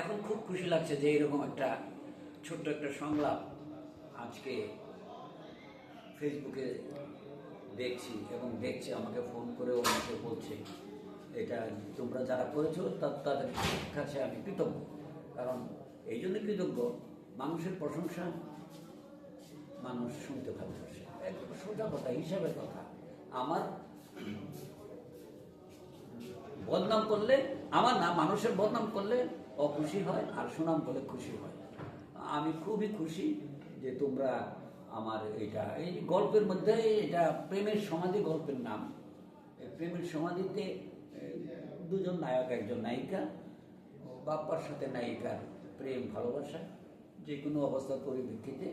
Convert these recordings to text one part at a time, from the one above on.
এখন খুব খুশি লাগছে যে এরকম একটা ছোট্ট একটা সংলাপ আজকে ফেসবুকে দেখছি এবং দেখছে, আমাকে ফোন করেও আমাকে বলছে, এটা তোমরা যারা করেছ তাদের কাছে আমি কৃতজ্ঞ। কারণ এই জন্য কৃতজ্ঞ, মানুষের প্রশংসা মানুষ শুনতে ভালোবাসে। একদম সোজা কথা, হিসাবের কথা। আমার বদনাম করলে, আমার না, মানুষের বদনাম করলে অখুশি হয় আর সুনাম করলে খুশি হয়। আমি খুবই খুশি যে তোমরা আমার এটা এই গল্পের মধ্যে এটা প্রেমের সমাধি গল্পের নাম। প্রেমের সমাধিতে দুজন নায়ক, একজন নায়িকা বাপ্পার সাথে নায়িকার প্রেম ভালোবাসা। যে কোনো অবস্থার পরিপ্রেক্ষিতে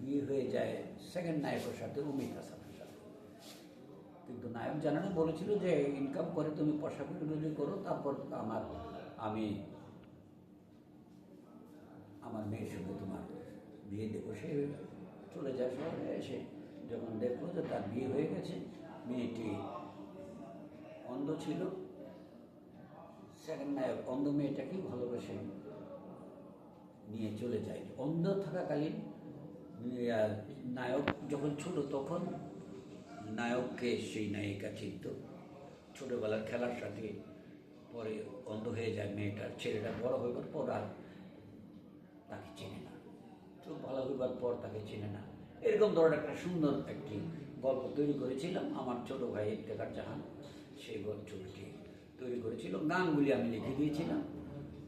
বিয়ে হয়ে যায় সেকেন্ড নায়কের সাথে অমিত হাসানের সাথে। কিন্তু নায়ক জানানো বলেছিল যে, ইনকাম করে তুমি পয়সা করে করো, তারপর আমার, আমি আমার মেয়ের সঙ্গে তোমার বিয়ে দেবো। সে চলে যায় শহরে, এসে যখন দেখল যে তার বিয়ে হয়ে গেছে, মেয়েটি অন্ধ ছিল। সেকেন্ড নায়ক, অন্ধ মেয়েটাকেই ভালোবেসে নিয়ে চলে যায়। অন্ধ থাকাকালীন নায়ক যখন ছোট, তখন নায়ককে সেই নায়িকা চিনত ছোটবেলার খেলার সাথে পরে অন্ধ হয়ে যায় মেয়েটার। ছেলেটা বড় হইবার পর আর তাকে চেনে না। চোখ ভালো হইবার পর তাকে চেনে না। এরকম ধরনের একটা সুন্দর একটি গল্প তৈরি করেছিলাম আমার ছোট ভাই ইফতেখার জাহান। সেই ছবিটি তৈরি করেছিল। গানগুলি আমি লিখে দিয়েছিলাম।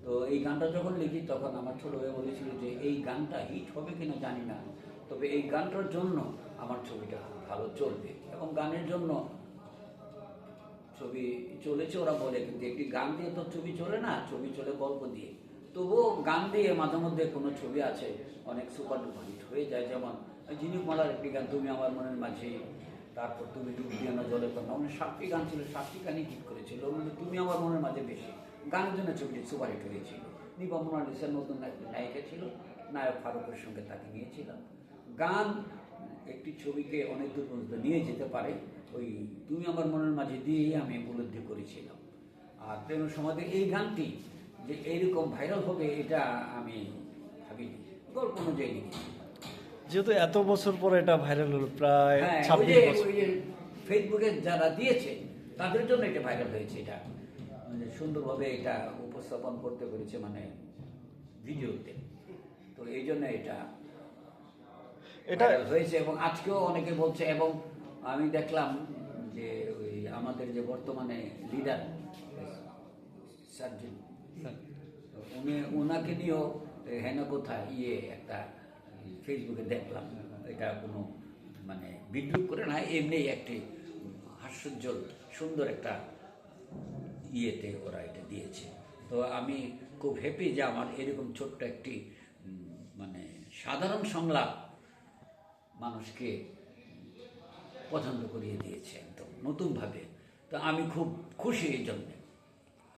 তো এই গানটা যখন লিখি তখন আমার ছোট ভাই বলেছিল যে, এই গানটা হিট হবে কিনা জানি না। তবে এই গানটার জন্য আমার ছবিটা ভালো চলবে এবং গানের জন্য ছবি চলেছে ওরা বলে, কিন্তু একটি গান দিয়ে তো ছবি চলে না, ছবি চলে গল্প দিয়ে। তবুও গান দিয়ে মাঝে মধ্যে কোনো ছবি আছে, অনেক সুপার ডুপার হিট হয়ে যায়, যেমন ঝিনুক মালার একটি গান, তুমি আমার মনের মাঝে তারপর তুমি ডুব দিয়ে না জলে কন্যা মানে সাতটি গান ছিল, সাতটি গানই হিট করেছিল তুমি আমার মনের মাঝে বেশি। গানের জন্য ছবিটি সুপার হিট হয়েছিল। নিপা মোনালিসার নতুন নায়িকা ছিল, নায়ক ফারুকের সঙ্গে তাকে নিয়েছিলাম। গান একটি ছবিকে অনেক দূর পর্যন্ত নিয়ে যেতে পারে। ওই তুমি আমার মনের মাঝে দিয়েই আমি উপলব্ধি করেছিলাম। আর প্রেম সমাধি এই গানটি যে এইরকম ভাইরাল হবে এটা আমি ভাবিনি। গল্প অনুযায়ী লিখেছি যেহেতু এত বছর পরে এটা ভাইরাল হলো প্রায় হ্যাঁ ছাব্বিশ বছর। ফেসবুকে যারা দিয়েছে তাদের জন্য এটা ভাইরাল হয়েছে। এটা মানে সুন্দরভাবে এটা উপস্থাপন করতে পেরেছে মানে ভিডিওতে। তো এই জন্য এটা এটা হয়েছে এবং আজকেও অনেকে বলছে এবং আমি দেখলাম যে ওই আমাদের যে বর্তমানে লিডার সার্জন উনি ওনাকে নিয়েও হেন কোথা ইয়ে একটা ফেসবুকে দেখলাম। এটা কোনো মানে বিদ্রুপ করে না এমনি একটি হাস্যোজ্জ্বল সুন্দর একটা ইয়েতে ওরা এটা দিয়েছে। তো আমি খুব হ্যাপি যে আমার এরকম ছোট্ট একটি মানে সাধারণ সংলাপ মানুষকে পছন্দ করিয়ে দিয়েছে একদম নতুনভাবে। তো আমি খুব খুশি এই জন্যে।